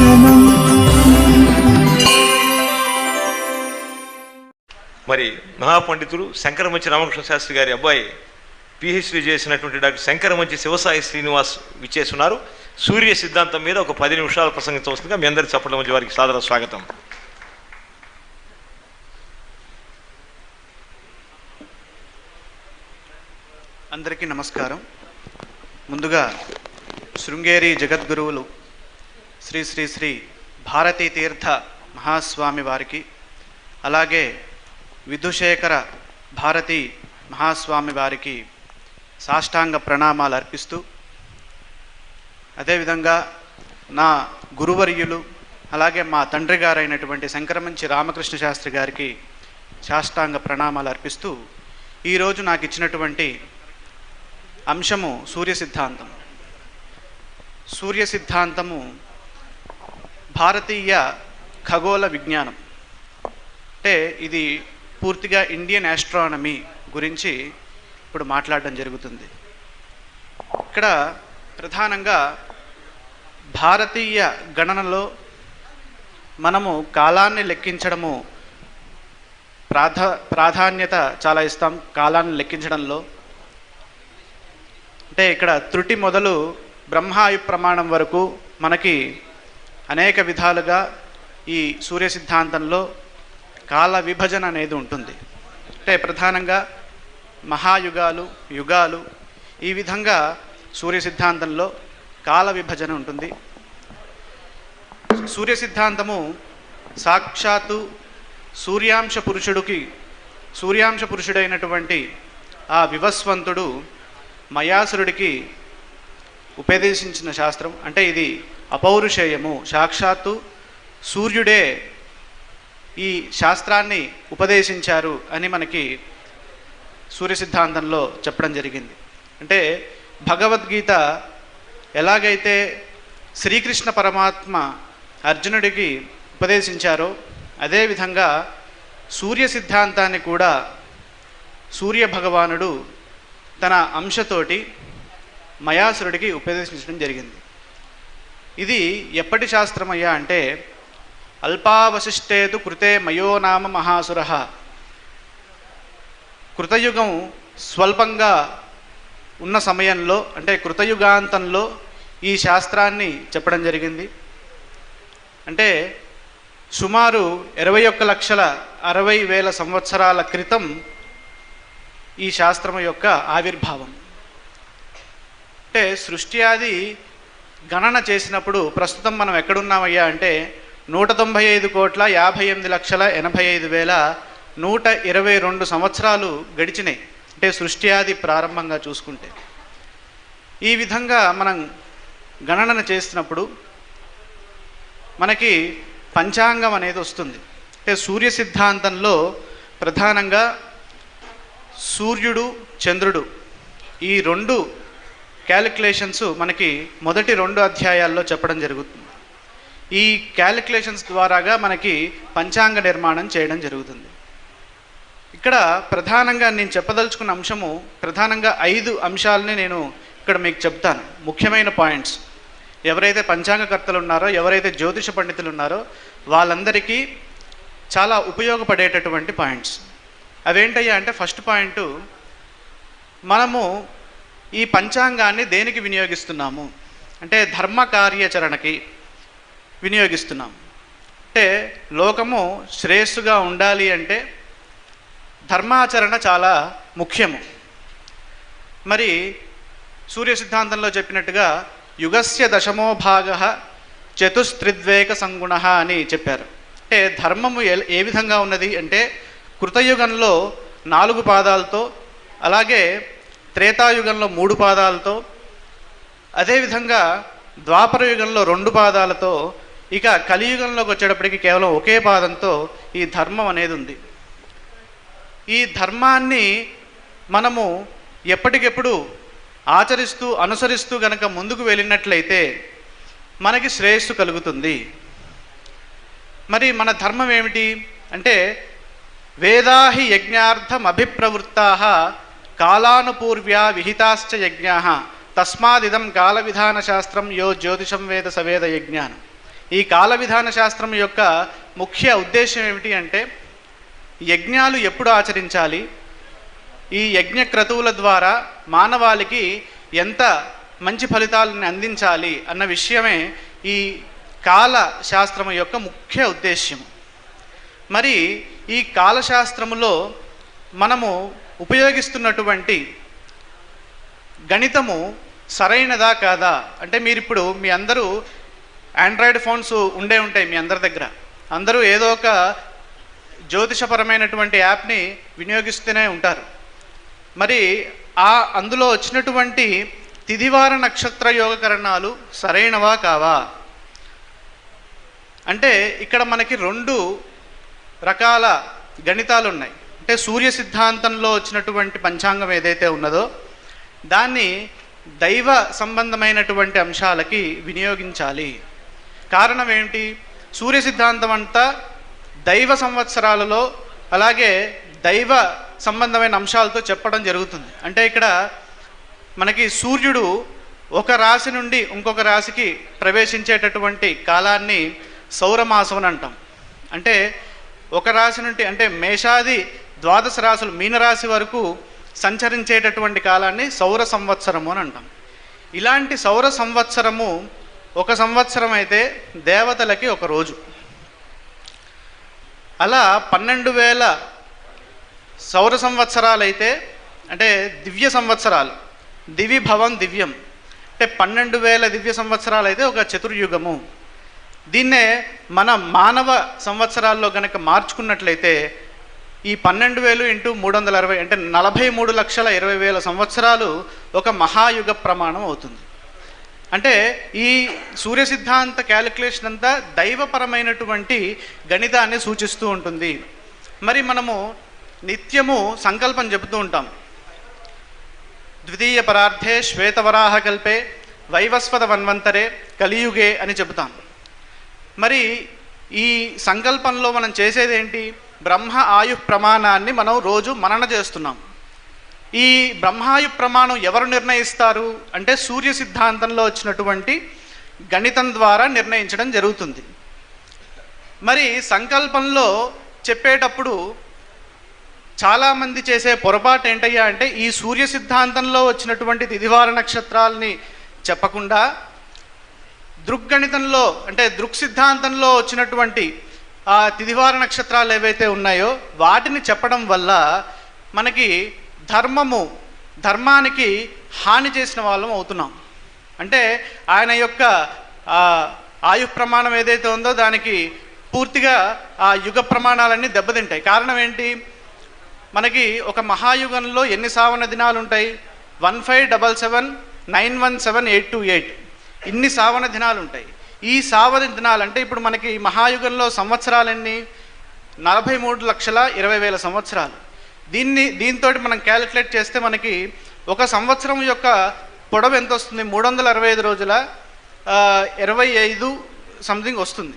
దర్శనం మరి మహాపండితులు శంకరమంచి రామకృష్ణ శాస్త్రి గారి అబ్బాయి పిహెచ్డి చేసినటువంటి డాక్టర్ శంకరమంచి శివసాయి శ్రీనివాస్ విచ్చేస్తున్నారు సూర్య సిద్ధాంతం మీద ఒక పది నిమిషాలు ప్రసంగించవలసిందిగా మీ అందరి చప్పట్ల మధ్య వారికి సాదర స్వాగతం. అందరికీ నమస్కారం. ముందుగా శృంగేరి జగద్గురువులు శ్రీ శ్రీ శ్రీ భారతీ తీర్థ మహాస్వామి వారికి అలాగే విధుశేఖర భారతీ మహాస్వామి వారికి సాష్టాంగ ప్రణామాలు అర్పిస్తూ అదేవిధంగా నా గురువర్యులు అలాగే మా తండ్రి గారైనటువంటి శంకరమంచి రామకృష్ణ శాస్త్రి గారికి సాష్టాంగ ప్రణామాలు అర్పిస్తూ ఈరోజు నాకు ఇచ్చినటువంటి అంశము సూర్య సిద్ధాంతం సూర్య సిద్ధాంతము భారతీయ ఖగోళ విజ్ఞానం. అంటే ఇది పూర్తిగా ఇండియన్ ఆస్ట్రానమీ గురించి ఇప్పుడు మాట్లాడడం జరుగుతుంది. ఇక్కడ ప్రధానంగా భారతీయ గణనలో మనము కాలాన్ని లెక్కించడము ప్రాధా ప్రాధాన్యత చాలా ఇస్తాం కాలాన్ని లెక్కించడంలో. అంటే ఇక్కడ త్రుటి మొదలు బ్రహ్మాయు ప్రమాణం వరకు మనకి అనేక విధాలుగా ఈ సూర్య సిద్ధాంతంలో కాల విభజన అనేది ఉంటుంది. అంటే ప్రధానంగా మహాయుగాలు యుగాలు ఈ విధంగా సూర్య సిద్ధాంతంలో కాల విభజన ఉంటుంది. సూర్య సిద్ధాంతము సాక్షాత్తు సూర్యాంశ పురుషుడికి సూర్యాంశ పురుషుడైనటువంటి ఆ వివస్వంతుడు మయాసురుడికి ఉపదేశించిన శాస్త్రం. అంటే ఇది అపౌరుషేయము. సాక్షాత్తు సూర్యుడే ఈ శాస్త్రాన్ని ఉపదేశించారు అని మనకి సూర్య సిద్ధాంతంలో చెప్పడం జరిగింది. అంటే భగవద్గీత ఎలాగైతే శ్రీకృష్ణ పరమాత్మ అర్జునుడికి ఉపదేశించారో అదేవిధంగా సూర్య సిద్ధాంతాన్ని కూడా సూర్య భగవానుడు తన అంశతోటి మయాసురుడికి ఉపదేశించడం జరిగింది ఇది ఎప్పటి శాస్త్రమయ్యా అంటే అల్పావశిష్టేతు కృతే మయో నామ మహాసుర. కృతయుగం స్వల్పంగా ఉన్న సమయంలో అంటే కృతయుగాంతంలో ఈ శాస్త్రాన్ని చెప్పడం జరిగింది. అంటే సుమారు ఇరవై ఒక్క లక్షల అరవై వేల సంవత్సరాల క్రితం ఈ శాస్త్రం యొక్క ఆవిర్భావం. అంటే సృష్టి ఆది గణన చేసినప్పుడు ప్రస్తుతం మనం ఎక్కడున్నామయ్యా అంటే నూట తొంభై ఐదు కోట్ల యాభై ఎనిమిది లక్షల ఎనభై ఐదు వేల నూట ఇరవై రెండు సంవత్సరాలు గడిచినాయి. అంటే సృష్టి ఆది ప్రారంభంగా చూసుకుంటే. ఈ విధంగా మనం గణన చేసినప్పుడు మనకి పంచాంగం అనేది వస్తుంది. అంటే సూర్య సిద్ధాంతంలో ప్రధానంగా సూర్యుడు చంద్రుడు ఈ రెండు క్యాలిక్యులేషన్స్ మనకి మొదటి రెండు అధ్యాయాల్లో చెప్పడం జరుగుతుంది. ఈ క్యాలిక్యులేషన్స్ ద్వారాగా మనకి పంచాంగ నిర్మాణం చేయడం జరుగుతుంది. ఇక్కడ ప్రధానంగా నేను చెప్పదలుచుకున్న అంశము ప్రధానంగా ఐదు అంశాలని నేను ఇక్కడ మీకు చెప్తాను. ముఖ్యమైన పాయింట్స్. ఎవరైతే పంచాంగకర్తలు ఉన్నారో ఎవరైతే జ్యోతిష పండితులు ఉన్నారో వాళ్ళందరికీ చాలా ఉపయోగపడేటటువంటి పాయింట్స్. అవేంటయ్యా అంటే ఫస్ట్ పాయింట్ మనము ఈ పంచాంగాన్ని దేనికి వినియోగిస్తున్నాము? అంటే ధర్మ కార్యాచరణకి వినియోగిస్తున్నాం అంటే లోకము శ్రేయస్సుగా ఉండాలి అంటే ధర్మాచరణ చాలా ముఖ్యము. మరి సూర్య సిద్ధాంతంలో చెప్పినట్టుగా యుగస్య దశమో భాగ చతుస్త్రిద్వేక సంగుణ అని చెప్పారు. అంటే ధర్మము ఏ ఏ విధంగా ఉన్నది అంటే కృతయుగంలో నాలుగు పాదాలతో అలాగే త్రేతాయుగంలో మూడు పాదాలతో అదేవిధంగా ద్వాపర యుగంలో రెండు పాదాలతో ఇక కలియుగంలోకి వచ్చేటప్పటికి కేవలం ఒకే పాదంతో ఈ ధర్మం అనేది ఉంది. ఈ ధర్మాన్ని మనము ఎప్పటికెప్పుడు ఆచరిస్తూ అనుసరిస్తూ గనక ముందుకు వెళ్ళినట్లయితే మనకి శ్రేయస్సు కలుగుతుంది. మరి మన ధర్మం ఏమిటి? అంటే వేదాహి యజ్ఞార్థం అభిప్రవృత్తా కాలానుపూర్వ్యా విహితాశ్చ యజ్ఞా తస్మాదిదం కాల విధాన శాస్త్రం యో జ్యోతిషం వేద సవేద యజ్ఞానం ఈ కాల విధాన శాస్త్రం యొక్క ముఖ్య ఉద్దేశం ఏమిటి అంటే యజ్ఞాలు ఎప్పుడు ఆచరించాలి? ఈ యజ్ఞ క్రతువుల ద్వారా మానవాళికి ఎంత మంచి ఫలితాలను అందించాలి అన్న విషయమే ఈ కాల శాస్త్రము యొక్క ముఖ్య ఉద్దేశ్యం. మరి ఈ కాలశాస్త్రములో మనము ఉపయోగిస్తున్నటువంటి గణితము సరైనదా కాదా? అంటే మీరు ఇప్పుడు మీ అందరూ ఆండ్రాయిడ్ ఫోన్స్ ఉండే ఉంటాయి మీ అందరి దగ్గర. అందరూ ఏదో ఒక జ్యోతిషపరమైనటువంటి యాప్ని వినియోగిస్తూనే ఉంటారు. మరి ఆ అందులో వచ్చినటువంటి తిదివార నక్షత్ర యోగకరణాలు సరైనవా కావా? అంటే ఇక్కడ మనకి రెండు రకాల గణితాలు ఉన్నాయి అంటే సూర్య సిద్ధాంతంలో వచ్చినటువంటి పంచాంగం ఏదైతే ఉన్నదో దాన్ని దైవ సంబంధమైనటువంటి అంశాలకి వినియోగించాలి. కారణం ఏంటి సూర్య సిద్ధాంతం అంతా దైవ సంవత్సరాలలో అలాగే దైవ సంబంధమైన అంశాలతో చెప్పడం జరుగుతుంది. అంటే ఇక్కడ మనకి సూర్యుడు ఒక రాశి నుండి ఇంకొక రాశికి ప్రవేశించేటటువంటి కాలాన్ని సౌరమాసం అని అంటాం. అంటే ఒక రాశి నుండి అంటే మేషాది ద్వాదశ రాశులు మీనరాశి వరకు సంచరించేటటువంటి కాలాన్ని సౌర సంవత్సరము అని అంటాం. ఇలాంటి సౌర సంవత్సరము ఒక సంవత్సరం అయితే దేవతలకి ఒక రోజు. అలా పన్నెండు వేల సౌర సంవత్సరాలు అయితే అంటే దివ్య సంవత్సరాలు దివి భవం దివ్యం అంటే పన్నెండు వేల దివ్య సంవత్సరాలు అయితే ఒక చతుర్యుగము. దీన్నే మన మానవ సంవత్సరాల్లో కనుక మార్చుకున్నట్లయితే ఈ పన్నెండు వేలు ఇంటూ మూడు వందల అరవై అంటే నలభై మూడు లక్షల ఇరవై వేల సంవత్సరాలు ఒక మహాయుగ ప్రమాణం అవుతుంది. అంటే ఈ సూర్య సిద్ధాంత క్యాలిక్యులేషన్ అంతా దైవపరమైనటువంటి గణితాన్ని సూచిస్తూ ఉంటుంది. మరి మనము నిత్యము సంకల్పం చెబుతూ ఉంటాం. ద్వితీయ పరార్థే శ్వేతవరాహ కల్పే వైవస్వత వన్వంతరే కలియుగే అని చెబుతాం. మరి ఈ సంకల్పంలో మనం చేసేది ఏంటి బ్రహ్మ ఆయు ప్రమాణాన్ని మనం రోజు మనన చేస్తున్నాం. ఈ బ్రహ్మాయు ప్రమాణం ఎవరు నిర్ణయిస్తారు? అంటే సూర్య సిద్ధాంతంలో వచ్చినటువంటి గణితం ద్వారా నిర్ణయించడం జరుగుతుంది. మరి సంకల్పంలో చెప్పేటప్పుడు చాలామంది చేసే పొరపాటు ఏంటయ్యా అంటే ఈ సూర్య సిద్ధాంతంలో వచ్చినటువంటి తిదివార నక్షత్రాలని చెప్పకుండా దృగ్గణితంలో అంటే దృక్ సిద్ధాంతంలో వచ్చినటువంటి ఆ తిదివార నక్షత్రాలు ఏవైతే ఉన్నాయో వాటిని చెప్పడం వల్ల మనకి ధర్మము ధర్మానికి హాని చేసిన వాళ్ళం అవుతున్నాం. అంటే ఆయన యొక్క ఆయు ప్రమాణం ఏదైతే ఉందో దానికి పూర్తిగా ఆ యుగ ప్రమాణాలన్నీ దెబ్బతింటాయి. కారణం ఏంటి? మనకి ఒక మహాయుగంలో ఎన్ని సావన దినాలు ఉంటాయి? One five double seven nine one seven eight two eight. ఇన్ని సావన దినాలు ఉంటాయి. ఈ సావన దినాలు అంటే ఇప్పుడు మనకి మహాయుగంలో సంవత్సరాలన్నీ నలభై మూడు లక్షల ఇరవై వేల సంవత్సరాలు. దీన్ని దీంతో మనం క్యాలిక్యులేట్ చేస్తే మనకి ఒక సంవత్సరం యొక్క పొడవు ఎంత వస్తుంది మూడు వందల అరవై ఐదు రోజుల ఇరవై ఐదు సంథింగ్ వస్తుంది.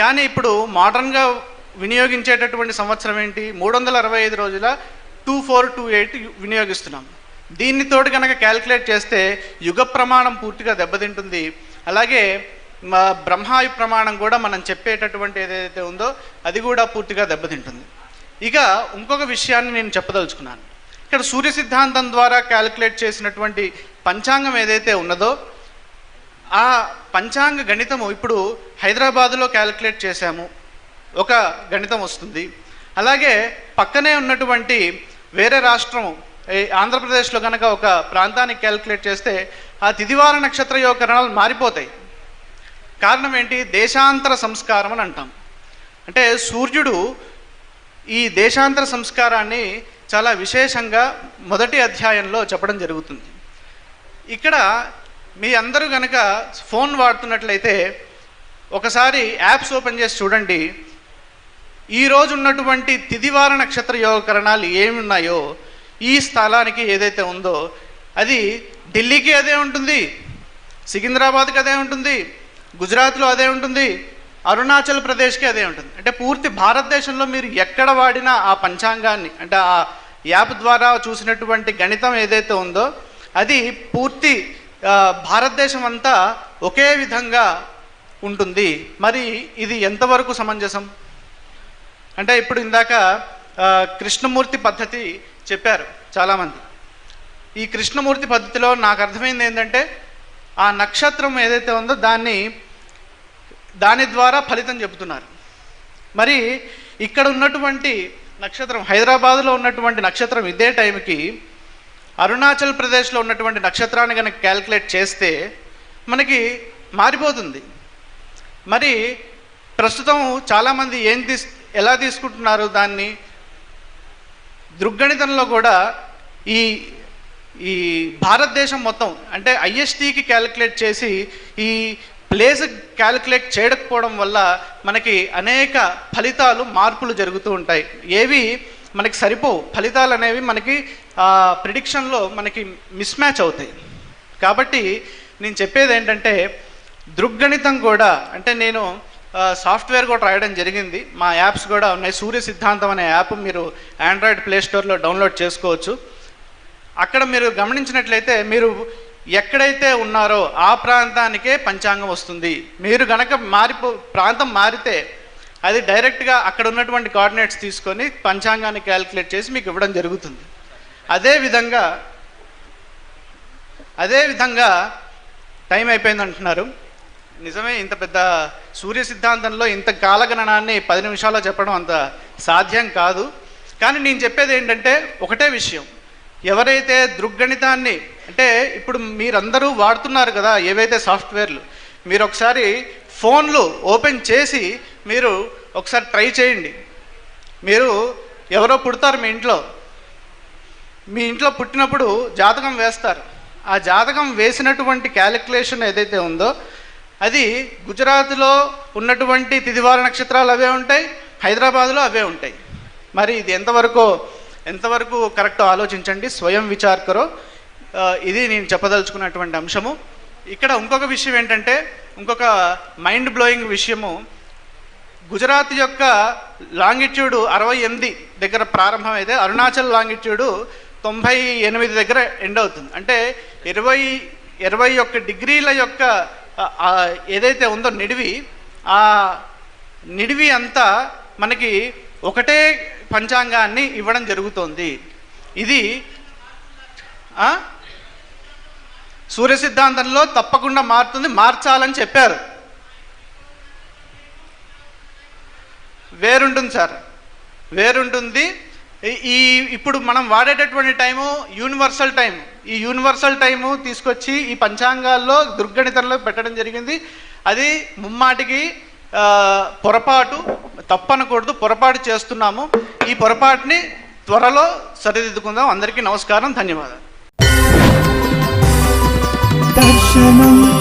కానీ ఇప్పుడు మోడర్న్గా వినియోగించేటటువంటి సంవత్సరం ఏంటి? మూడు వందల అరవై ఐదు రోజుల టూ ఫోర్ టూ ఎయిట్ వినియోగిస్తున్నాం. దీనితోటి కనుక క్యాలిక్యులేట్ చేస్తే యుగ ప్రమాణం పూర్తిగా దెబ్బతింటుంది. అలాగే మా బ్రహ్మాయు ప్రమాణం కూడా మనం చెప్పేటటువంటి ఏదైతే ఉందో అది కూడా పూర్తిగా దెబ్బతింటుంది. ఇక ఇంకొక విషయాన్ని నేను చెప్పదలుచుకున్నాను. ఇక్కడ సూర్య సిద్ధాంతం ద్వారా క్యాలిక్యులేట్ చేసినటువంటి పంచాంగం ఏదైతే ఉన్నదో ఆ పంచాంగ గణితము ఇప్పుడు హైదరాబాదులో క్యాలిక్యులేట్ చేశాము. ఒక గణితం వస్తుంది. అలాగే పక్కనే ఉన్నటువంటి వేరే రాష్ట్రం ఈ ఆంధ్రప్రదేశ్లో కనుక ఒక ప్రాంతానికి క్యాలిక్యులేట్ చేస్తే ఆ తిదివార నక్షత్ర యోగకరణాలు మారిపోతాయి. కారణం ఏంటి? దేశాంతర సంస్కారం అని అంటాం. అంటే సూర్యుడు ఈ దేశాంతర సంస్కారాన్ని చాలా విశేషంగా మొదటి అధ్యాయంలో చెప్పడం జరుగుతుంది. ఇక్కడ మీ అందరూ కనుక ఫోన్ వాడుతున్నట్లయితే ఒకసారి యాప్స్ ఓపెన్ చేసి చూడండి. ఈ ఉన్నటువంటి తిదివార నక్షత్ర యోగకరణాలు ఏమి ఉన్నాయో ఈ స్థలానికి ఏదైతే ఉందో అది ఢిల్లీకి అదే ఉంటుంది సికింద్రాబాద్కి అదే ఉంటుంది గుజరాత్లో అదే ఉంటుంది అరుణాచల్ ప్రదేశ్కి అదే ఉంటుంది. అంటే పూర్తి భారతదేశంలో మీరు ఎక్కడ వాడినా ఆ పంచాంగాన్ని అంటే ఆ యాప్ ద్వారా చూసినటువంటి గణితం ఏదైతే ఉందో అది పూర్తి భారతదేశం అంతా ఒకే విధంగా ఉంటుంది. మరి ఇది ఎంతవరకు సమంజసం? అంటే ఇప్పుడు ఇందాక కృష్ణమూర్తి పద్ధతి చెప్పారు చాలామంది. ఈ కృష్ణమూర్తి పద్ధతిలో నాకు అర్థమైంది ఏంటంటే ఆ నక్షత్రం ఏదైతే ఉందో దాన్ని దాని ద్వారా ఫలితం చెబుతున్నారు. మరి ఇక్కడ ఉన్నటువంటి నక్షత్రం హైదరాబాద్లో ఉన్నటువంటి నక్షత్రం ఇదే టైంకి అరుణాచల్ ప్రదేశ్లో ఉన్నటువంటి నక్షత్రాన్ని కనుక క్యాల్కులేట్ చేస్తే మనకి మారిపోతుంది. మరి ప్రస్తుతం చాలామంది ఏం తీస్ ఎలా తీసుకుంటున్నారు దాన్ని? దృగ్గణితంలో కూడా ఈ ఈ భారతదేశం మొత్తం అంటే ఐఎస్టీకి క్యాలిక్యులేట్ చేసి ఈ ప్లేస్ క్యాలిక్యులేట్ చేయకపోవడం వల్ల మనకి అనేక ఫలితాలు మార్పులు జరుగుతూ ఉంటాయి. ఏవి మనకి సరిపోవు. ఫలితాలు అనేవి మనకి ప్రిడిక్షన్లో మనకి మిస్ మ్యాచ్ అవుతాయి. కాబట్టి నేను చెప్పేది ఏంటంటే దృగ్గణితం కూడా అంటే నేను సాఫ్ట్వేర్ కూడా రాయడం జరిగింది. మా యాప్స్ కూడా ఉన్నాయి. సూర్య సిద్ధాంతం అనే యాప్ మీరు ఆండ్రాయిడ్ ప్లే స్టోర్లో డౌన్లోడ్ చేసుకోవచ్చు. అక్కడ మీరు గమనించినట్లయితే మీరు ఎక్కడైతే ఉన్నారో ఆ ప్రాంతానికే పంచాంగం వస్తుంది. మీరు గనక మారిపో ప్రాంతం మారితే అది డైరెక్ట్గా అక్కడ ఉన్నటువంటి కోఆర్డినేట్స్ తీసుకొని పంచాంగాన్ని క్యాలిక్యులేట్ చేసి మీకు ఇవ్వడం జరుగుతుంది. అదే విధంగా అదే విధంగా టైం అయిపోయింది అంటున్నారు. నిజమే ఇంత పెద్ద సూర్య సిద్ధాంతంలో ఇంత కాలగణనాన్ని పది నిమిషాల్లో చెప్పడం అంత సాధ్యం కాదు. కానీ నేను చెప్పేది ఏంటంటే ఒకటే విషయం. ఎవరైతే దృగ్గణితాన్ని అంటే ఇప్పుడు మీరందరూ వాడుతున్నారు కదా ఏవైతే సాఫ్ట్వేర్లు మీరు ఒకసారి ఫోన్లు ఓపెన్ చేసి మీరు ఒకసారి ట్రై చేయండి. మీరు ఎవరో పుడతారు మీ ఇంట్లో. మీ ఇంట్లో పుట్టినప్పుడు జాతకం వేస్తారు. ఆ జాతకం వేసినటువంటి క్యాలిక్యులేషన్ ఏదైతే ఉందో అది గుజరాత్లో ఉన్నటువంటి తిదివార నక్షత్రాలు అవే ఉంటాయి హైదరాబాద్లో అవే ఉంటాయి. మరి ఇది ఎంతవరకు ఎంతవరకు కరెక్టో ఆలోచించండి స్వయం విచార్కరో ఇది నేను చెప్పదలుచుకున్నటువంటి అంశము. ఇక్కడ ఇంకొక విషయం ఏంటంటే ఇంకొక మైండ్ బ్లోయింగ్ విషయము. గుజరాత్ యొక్క లాంగిట్యూడ్ అరవై ఎనిమిది దగ్గర ప్రారంభమైతే అరుణాచల్ లాంగిట్యూడ్ తొంభై ఎనిమిది దగ్గర ఎండ్ అవుతుంది. అంటే ఇరవై ఇరవై ఒక్క డిగ్రీల యొక్క ఏదైతే ఉందో నిడివి ఆ నిడివి అంతా మనకి ఒకటే పంచాంగాన్ని ఇవ్వడం జరుగుతోంది. ఇది సూర్య సిద్ధాంతంలో తప్పకుండా మారుతుంది మార్చాలని చెప్పారు. వేరుంటుంది సార్. వేరుంటుంది. ఈ- ఈ ఇప్పుడు మనం వాడేటటువంటి టైము యూనివర్సల్ టైం ఈ యూనివర్సల్ టైము తీసుకొచ్చి ఈ పంచాంగాల్లో దుర్గణితంలో పెట్టడం జరిగింది. అది ముమ్మాటికి పొరపాటు తప్పనకూడదు పొరపాటు చేస్తున్నాము. ఈ పొరపాటుని త్వరలో సరిదిద్దుకుందాం. అందరికీ నమస్కారం ధన్యవాదాలు. దర్శనం